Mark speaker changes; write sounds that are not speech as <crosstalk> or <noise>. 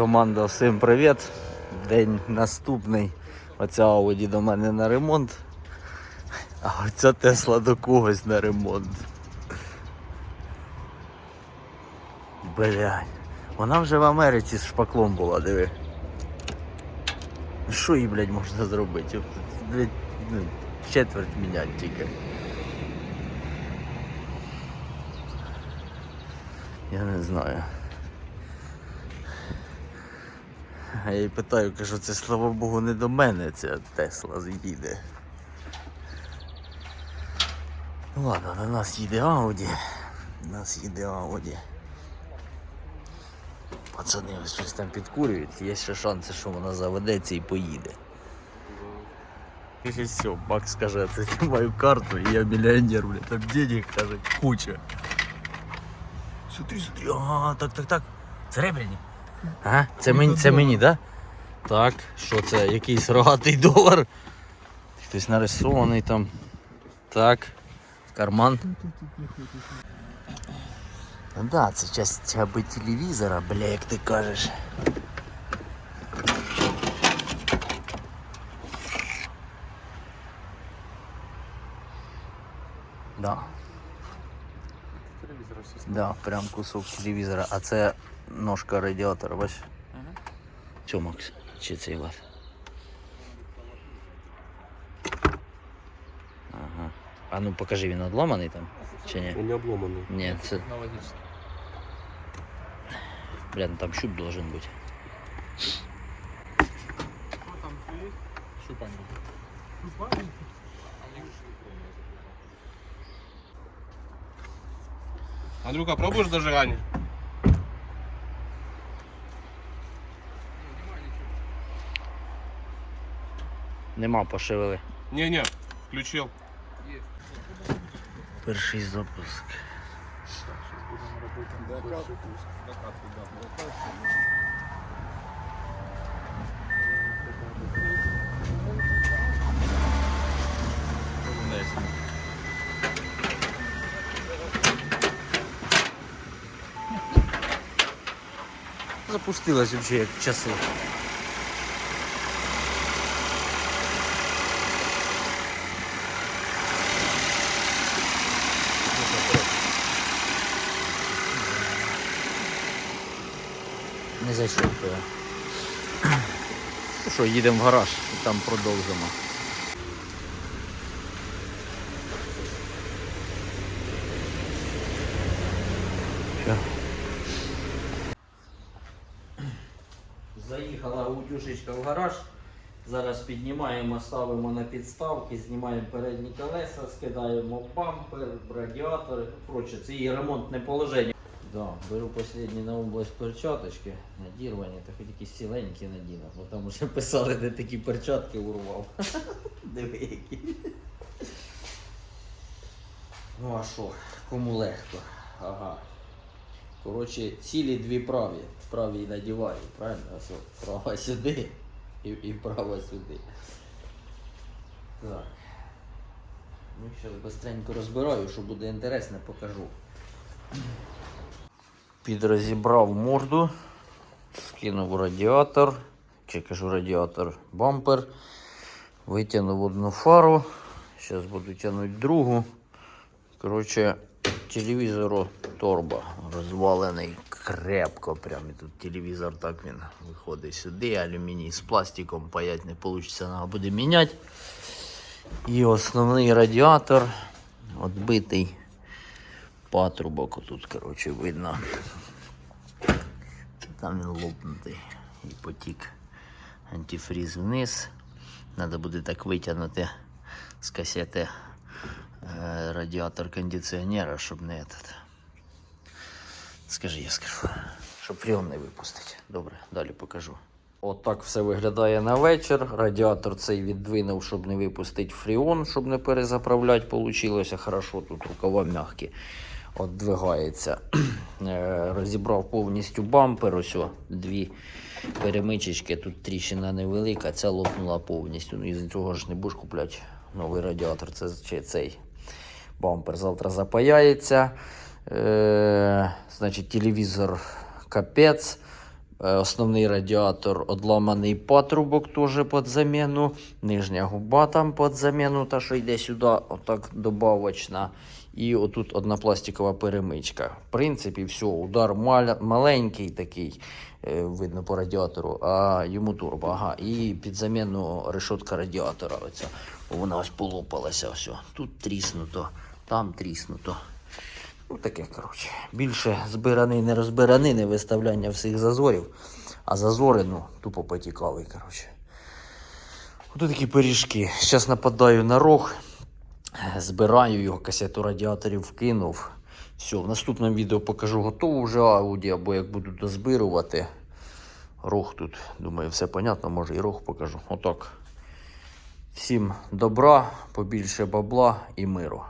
Speaker 1: Команда, всім привіт. День наступний. Оця Ауді до мене на ремонт. А оця Тесла до когось на ремонт. Блядь. Вона вже в Америці з шпаклом була, диви. Що їй, блядь, можна зробити? Блядь, ну, четверть міняти тільки. Я не знаю. А я їй питаю, кажу, це слава Богу не до мене ця Тесла з'їде. Ну ладно, на нас їде Ауді. На нас їде Ауді. Пацани ось щось там підкурюють, є ще шанси, що вона заведеться і поїде. І все, Макс каже, це знімаю карту і я мільйонер, блядь, там денег, каже, куча. Смотри, смотри, ага, так, так, так. Серебряні. Ага, це мені, це мені, да? Так, що це? Якийсь рогатий долар. Хтось нарисований там. Так. Карман. Ну да, це часть аби телевізора, бля, як ти кажеш. Да.
Speaker 2: Телевізор.
Speaker 1: Да, прям кусок телевізора. А це ножка радіатора, бачиш?
Speaker 2: Ага.
Speaker 1: Чо, Макс? Чи цей лад? Ага. А ну покажи, він одломаний там? Чи ні?
Speaker 2: Він не обломаний.
Speaker 1: Ні, це.
Speaker 2: Технологічно.
Speaker 1: Бля, ну там щуп должен бути.
Speaker 2: Що там є? Шупань. Шупань? Андрюха, пробуешь зажигание?
Speaker 1: Нема пошивили.
Speaker 2: Не-не, включил.
Speaker 1: Перший запуск. Запустилась вообще як часи. Не я. Ну що, їдемо в гараж і там продовжимо. Заїхала утюшечка в гараж. Зараз піднімаємо, ставимо на підставки, знімаємо передні колеса, скидаємо бампер, радіатор. Коротше, це її ремонтне положення. Да, беру останні на область перчаточки, надірвані, та хоч якісь ціленькі надіну. Бо там вже писали, де такі перчатки урвав. <laughs> Диви які. Ну а що, кому легко? Ага. Коротше, цілі дві праві. Праві надіваю, правильно? Ось права сюди і, і права сюди. Так. Ну, зараз быстренько розбираю, що буде інтересне, покажу. Підрозібрав морду, скинув радіатор, чи кажу радіатор бампер, витягнув одну фару, зараз буду тягнути другу. Коротше, телевізору торба розвалений крепко. Прям тут телевізор так він виходить сюди, алюміній з пластиком паять не вийде, треба буде міняти. І основний радіатор відбитий патрубок тут, коротше, видно. Там він лопнутий і потік антифріз вниз. Треба буде так витягнути з касети е, радіатор кондиціонера, щоб не этот. Скажи, я скажу. Щоб фріон не випустити. Добре, далі покажу. От все виглядає на вечір. Радіатор цей віддвинув, щоб не випустити фріон, щоб не перезаправляти. Получилося хорошо, тут рукава м'які. От двигається. Е, Розібрав повністю бампер. Ось о, дві перемичечки. Тут тріщина невелика, ця лопнула повністю. Ну, із цього ж не будеш купляти новий радіатор. Це чи цей бампер завтра запаяється. Е, значить, телевізор капець. Е, Основний радіатор одламаний патрубок теж під заміну. Нижня губа там під заміну, та що йде сюди, отак добавочна. І отут одна пластикова перемичка. В принципі, все, удар маля- маленький такий, е, видно по радіатору, а йому турбо. Ага. І під заміну решетка радіатора. Оця. Вона ось полопалася. Все. Тут тріснуто, там тріснуто. Ну, таке, коротше. Більше збираний, не розбираний, не виставляння всіх зазорів. А зазори, ну, тупо потікали, коротше. Ось такі пиріжки. Зараз нападаю на рог. Збираю його, касету радіаторів вкинув. Все, в наступному відео покажу готову вже ауді, або як буду дозбирувати. Рог тут, думаю, все понятно, може і рог покажу. Отак. Всім добра, побільше бабла і миру.